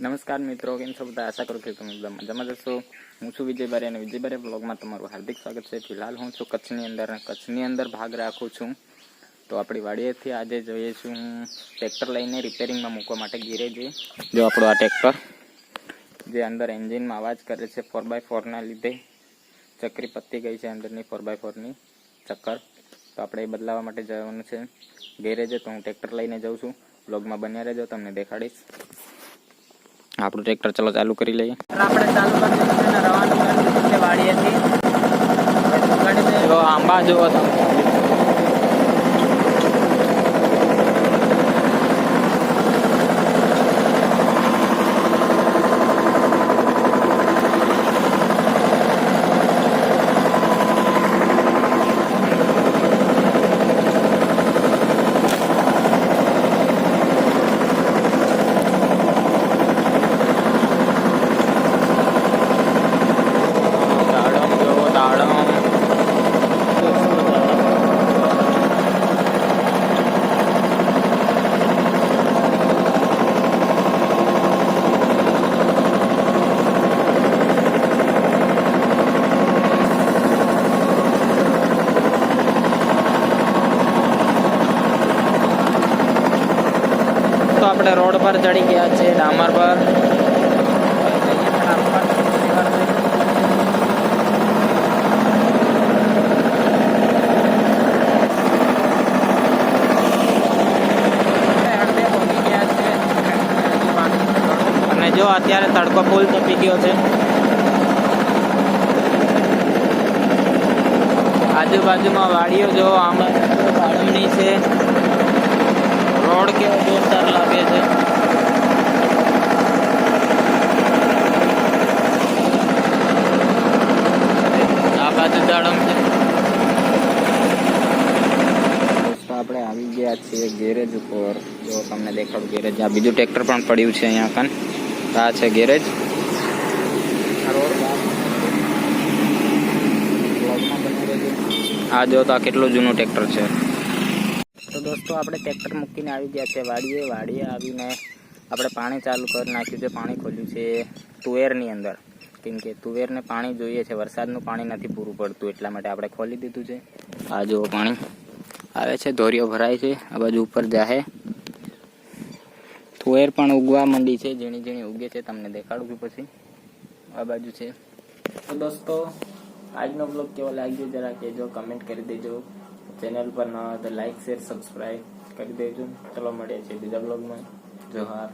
નમસ્કાર મિત્રો, કેમ છો બધા? આશા કરું કે તમે બધા મજામાં જશો હું છું વિજય બારે અને વિજય બારે બ્લોગમાં તમારું હાર્દિક સ્વાગત છે. ફિલહાલ હું છું કચ્છની અંદર કચ્છની અંદર ભાગ રાખું છું. તો આપણી વાડીએથી આજે જોઈએ છું હું ટ્રેક્ટર લઈને રિપેરિંગમાં મૂકવા માટે ગેરેજે. જો આપણું આ ટ્રેક્ટર જે અંદર એન્જિનમાં અવાજ કરે છે ફોર બાય ફોરના લીધે. ચક્રી પત્તી ગઈ છે અંદરની ફોર બાય ફોરની ચક્કર. તો આપણે એ બદલાવા માટે જવાનું છે. ગેરેજે તો હું ટ્રેક્ટર લઈને જાઉં છું. બ્લોગમાં બન્યા રહેજો, તમને દેખાડીશ. આપણું ટ્રેક્ટર ચલો ચાલુ કરી લઈએ. આપણે ચાલુ કરી દીધું રવાનું કરી દીધું વાડીએથી. આંબા જોવો તમે દાડમ જુઓ દાડમ તો આપણે રોડ પર ચડી ગયા છે, ડામર પર. અને જો અત્યારે તડકો ફૂલ તપી ગયો છે. આજુબાજુમાં વાડીઓ જો આમ દાડમની છે. રોડ કેવો જોરદાર લાગે છે દાડમ છે આપણે આવી ગયા છીએ ગેરેજ ઉપર. જો તમને દેખાડું, ગેરેજ આ બીજું ટ્રેક્ટર પણ પડ્યું છે અહીંયા કન આ છે ગેરેજ. આ જો તો આ કેટલું જૂનું ટ્રેક્ટર છે. તો દોસ્તો, આપણે ટ્રેક્ટર મૂકીને આવી ગયા છે વાડીએ. વાડીએ આવીને આપણે પાણી ચાલુ કરી નાખ્યું છે. પાણી ખોલ્યું છે તુવેરની અંદર. કેમ કે તુવેરને પાણી જોઈએ છે, વરસાદનું પાણી નથી પૂરું પડતું, એટલા માટે આપણે ખોલી દીધું છે. આ જુઓ પાણી. આવે છે, ધોરીઓ ભરાય છે, આ બાજુ ઉપર જાહે. તુવેર પણ ઉગવા માંડી છે, ઝીણી ઝીણી ઉગે છે, તમને દેખાડું છું પછી. આ બાજુ છે. તો દોસ્તો, આજનો બ્લોગ કેવો લાગ્યો જરા કહેજો કમેન્ટ કરી દેજો. ચેનલ પર ન હોય તો લાઈક શેર સબસ્ક્રાઈબ કરી દેજો. ચલો મળીએ છીએ બીજા બ્લોગમાં જોહાર